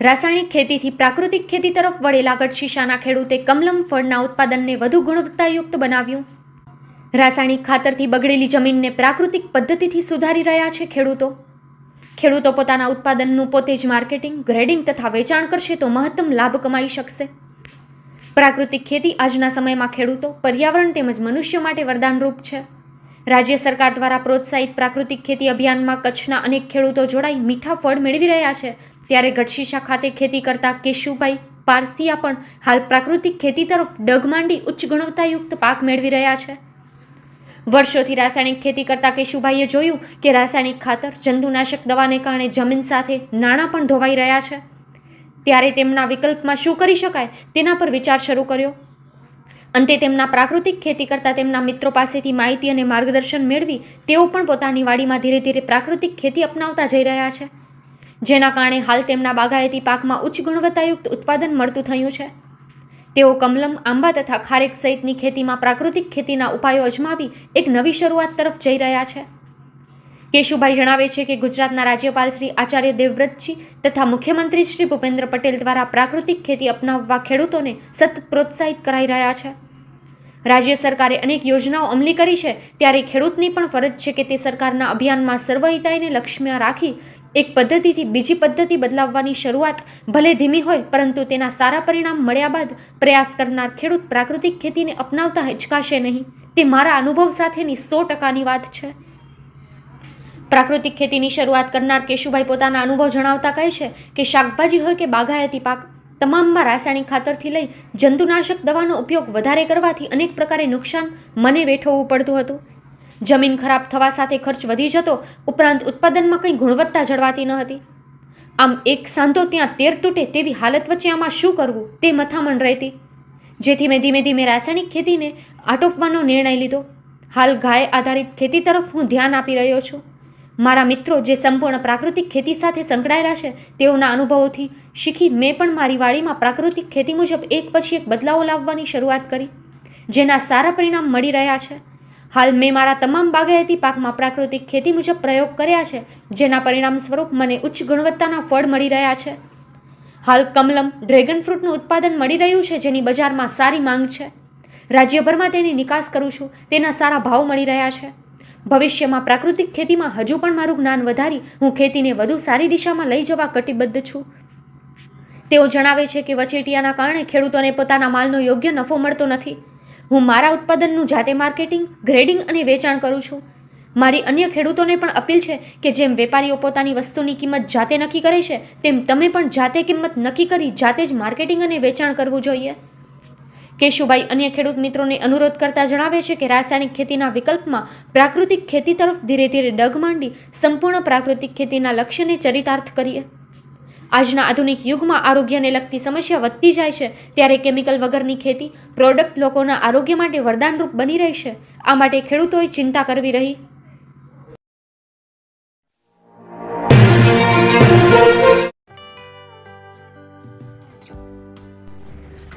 રાસાયણિક ખેતીથી પ્રાકૃતિક ખેતી તરફ વળેલા ગઢશીશાના ખેડૂતે કમલમ ફળના ઉત્પાદનને વધુ ગુણવત્તાયુક્ત બનાવ્યું. રાસાયણિક ખાતરથી બગડેલી જમીનને પ્રાકૃતિક પદ્ધતિથી સુધારી રહ્યા છે ખેડૂતો. ખેડૂતો પોતાના ઉત્પાદનનું પોતે જ માર્કેટિંગ, ગ્રેડિંગ તથા વેચાણ કરશે તો મહત્તમ લાભ કમાઈ શકશે. પ્રાકૃતિક ખેતી આજના સમયમાં ખેડૂતો, પર્યાવરણ તેમજ મનુષ્ય માટે વરદાનરૂપ છે. રાજ્ય સરકાર દ્વારા પ્રોત્સાહિત પ્રાકૃતિક ખેતી અભિયાનમાં કચ્છના અનેક ખેડૂતો જોડાઈ મીઠા ફળ મેળવી રહ્યા છે. ત્યારે ગઢશીશા ખાતે ખેતી કરતા કેશુભાઈ પારસિયા પણ હાલ પ્રાકૃતિક ખેતી તરફ ડગ માંડી ઉચ્ચ ગુણવત્તાયુક્ત પાક મેળવી રહ્યા છે. વર્ષોથી રાસાયણિક ખેતી કરતા કેશુભાઈએ જોયું કે રાસાયણિક ખાતર, જંતુનાશક દવાને કારણે જમીન સાથે નાણાં પણ ધોવાઈ રહ્યા છે. ત્યારે તેમના વિકલ્પમાં શું કરી શકાય તેના પર વિચાર શરૂ કર્યો. અંતે તેમના પ્રાકૃતિક ખેતી કરતા તેમના મિત્રો પાસેથી માહિતી અને માર્ગદર્શન મેળવી તેઓ પણ પોતાની વાડીમાં ધીરે ધીરે પ્રાકૃતિક ખેતી અપનાવતા જઈ રહ્યા છે. જેના કારણે હાલ તેમના બાગાયતી પાકમાં ઉચ્ચ ગુણવત્તાયુક્ત ઉત્પાદન મળતું થયું છે. તેઓ કમલમ, આંબા તથા ખારેક સહિતની ખેતીમાં પ્રાકૃતિક ખેતીના ઉપાયો અજમાવી એક નવી શરૂઆત તરફ જઈ રહ્યા છે. કેશુભાઈ જણાવે છે કે ગુજરાતના રાજ્યપાલ શ્રી આચાર્ય દેવવ્રતજી તથા મુખ્યમંત્રી શ્રી ભૂપેન્દ્ર પટેલ દ્વારા પ્રાકૃતિક ખેતી અપનાવવા ખેડૂતોને સતત પ્રોત્સાહિત કરાઈ રહ્યા છે. રાજ્ય સરકારે અનેક યોજનાઓ અમલી કરી છે, ત્યારે ખેડૂતની પણ ફરજ છે કે તે સરકારના અભિયાનમાં સર્વહિતાઈને લક્ષ્યમાં રાખી એક પદ્ધતિથી બીજી પદ્ધતિ બદલાવવાની શરૂઆત ભલે ધીમી હોય, પરંતુ તેના સારા પરિણામ મળ્યા બાદ પ્રયાસ કરનાર ખેડૂત પ્રાકૃતિક ખેતીને અપનાવતા હિચકાશે નહીં. તે મારા અનુભવ સાથેની સો ટકાની વાત છે. પ્રાકૃતિક ખેતીની શરૂઆત કરનાર કેશુભાઈ પોતાના અનુભવ જણાવતા કહે છે કે શાકભાજી હોય કે બાગાયતી પાક, તમામમાં રાસાયણિક ખાતરથી લઈ જંતુનાશક દવાનો ઉપયોગ વધારે કરવાથી અનેક પ્રકારે નુકસાન મને વેઠવવું પડતું હતું. જમીન ખરાબ થવા સાથે ખર્ચ વધી જતો, ઉપરાંત ઉત્પાદનમાં કંઈ ગુણવત્તા જળવાતી ન હતી. આમ એક સાંધો ત્યાં તેર તૂટે તેવી હાલત વચ્ચે આમાં શું કરવું તે મથામણ રહેતી. જેથી મેં ધીમે ધીમે રાસાયણિક ખેતીને આટોપવાનો નિર્ણય લીધો. હાલ ગાય આધારિત ખેતી તરફ હું ધ્યાન આપી રહ્યો છું. મારા મિત્રો જે સંપૂર્ણ પ્રાકૃતિક ખેતી સાથે સંકળાયેલા છે, તેઓના અનુભવોથી શીખી મેં પણ મારી વાડીમાં પ્રાકૃતિક ખેતી મુજબ એક પછી એક બદલાવો લાવવાની શરૂઆત કરી, જેના સારા પરિણામ મળી રહ્યા છે. હાલ મેં મારા તમામ બાગાયતી પાકમાં પ્રાકૃતિક ખેતી મુજબ પ્રયોગ કર્યા છે, જેના પરિણામ સ્વરૂપ મને ઉચ્ચ ગુણવત્તાના ફળ મળી રહ્યા છે. હાલ કમલમ ડ્રેગન ફ્રૂટનું ઉત્પાદન મળી રહ્યું છે, જેની બજારમાં સારી માંગ છે. રાજ્યભરમાં તેની નિકાસ કરું છું, તેના સારા ભાવ મળી રહ્યા છે. ભવિષ્યમાં પ્રાકૃતિક ખેતીમાં હજુ પણ મારું જ્ઞાન વધારી હું ખેતીને વધુ સારી દિશામાં લઈ જવા કટિબદ્ધ છું. તેઓ જણાવે છે કે વચેટિયાના કારણે ખેડૂતોને પોતાના માલનો યોગ્ય નફો મળતો નથી. હું મારા ઉત્પાદનનું જાતે માર્કેટિંગ, ગ્રેડિંગ અને વેચાણ કરું છું. મારી અન્ય ખેડૂતોને પણ અપીલ છે કે જેમ વેપારીઓ પોતાની વસ્તુની કિંમત જાતે નક્કી કરે છે, તેમ તમે પણ જાતે કિંમત નક્કી કરી જાતે જ માર્કેટિંગ અને વેચાણ કરવું જોઈએ. કેશુભાઈ અન્ય ખેડૂત મિત્રોને અનુરોધ કરતા જણાવે છે કે રાસાયણિક ખેતીના વિકલ્પમાં પ્રાકૃતિક ખેતી તરફ ધીરે ધીરે ડગ માંડી સંપૂર્ણ પ્રાકૃતિક ખેતીના લક્ષ્યને ચરિતાર્થ કરીએ. આજના આધુનિક યુગમાં આરોગ્યને લગતી સમસ્યા વધતી જાય છે, ત્યારે કેમિકલ વગરની ખેતી પ્રોડક્ટ લોકોના આરોગ્ય માટે વરદાનરૂપ બની રહેશે આ માટે ખેડૂતોએ ચિંતા કરવી રહી.